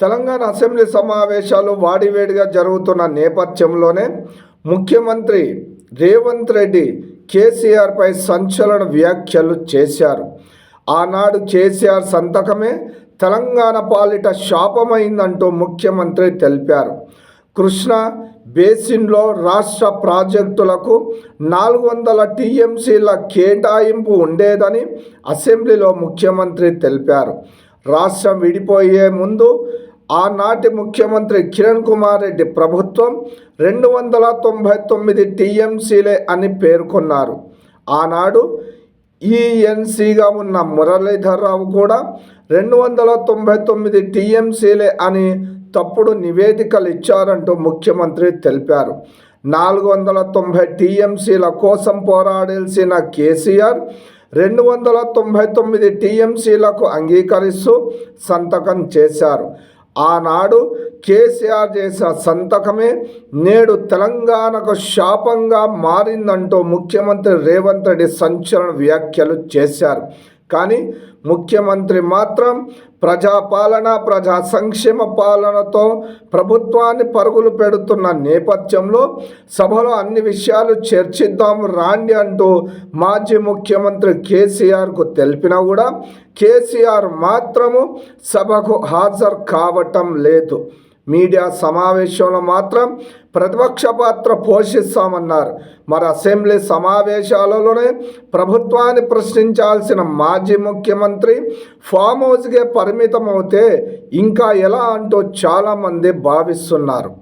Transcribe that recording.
Telangana assembly సమావేశాలు వాడివేడిగా జరుగుతున్న నేపథ్యంలోనే ముఖ్యమంత్రి రేవంత్ రెడ్డి కేసీఆర్పై సంచలన వ్యాఖ్యలు చేశారు. ఆనాడు కేసీఆర్ సంతకమే తెలంగాణ పాలిట శాపమైందంటూ ముఖ్యమంత్రి తెలిపారు. కృష్ణ బేసిన్లో రాష్ట్ర ప్రాజెక్టులకు నాలుగు వందల టీఎంసీల కేటాయింపు ఉండేదని అసెంబ్లీలో ముఖ్యమంత్రి తెలిపారు. రాష్ట్రం విడిపోయే ముందు ఆనాటి ముఖ్యమంత్రి కిరణ్ కుమార్ రెడ్డి ప్రభుత్వం రెండు వందల తొంభై తొమ్మిది టీఎంసీలే అని పేర్కొన్నారు. ఆనాడు ఈఎన్సీగా ఉన్న మురళీధర్రావు కూడా రెండు వందల తొంభై తొమ్మిది టీఎంసీలే అని తప్పుడు నివేదికలు ఇచ్చారంటూ ముఖ్యమంత్రి తెలిపారు. నాలుగు వందల తొంభై టీఎంసీల కోసం పోరాడాల్సిన కేసీఆర్ రెండు వందల తొంభై తొమ్మిది టీఎంసీలకు అంగీకరిస్తూ సంతకం చేశారు. ఆనాడు కేసీఆర్ చేసిన సంతకమే నేడు తెలంగాణకు శాపంగా మారిందంటూ ముఖ్యమంత్రి రేవంత్ రెడ్డి సంచలన వ్యాఖ్యలు చేశారు. కానీ ముఖ్యమంత్రి మాత్రం ప్రజాపాలన ప్రజా సంక్షేమ పాలనతో ప్రభుత్వాన్ని పరుగులు పెడుతున్న నేపథ్యంలో సభలో అన్ని విషయాలు చర్చిద్దాం రాండి అంటూ మాజీ ముఖ్యమంత్రి కేసీఆర్కు తెలిపినా కూడా కేసీఆర్ మాత్రము సభకు హాజరు కావటం లేదు. మీడియా సమావేశంలో మాత్రం ప్రతిపక్ష పాత్ర పోషిస్తామన్నారు. మరి అసెంబ్లీ సమావేశాలలోనే ప్రభుత్వాన్ని ప్రశ్నించాల్సిన మాజీ ముఖ్యమంత్రి ఫామ్ హౌస్కే పరిమితం అవుతే ఇంకా ఎలా అంటూ చాలామంది భావిస్తున్నారు.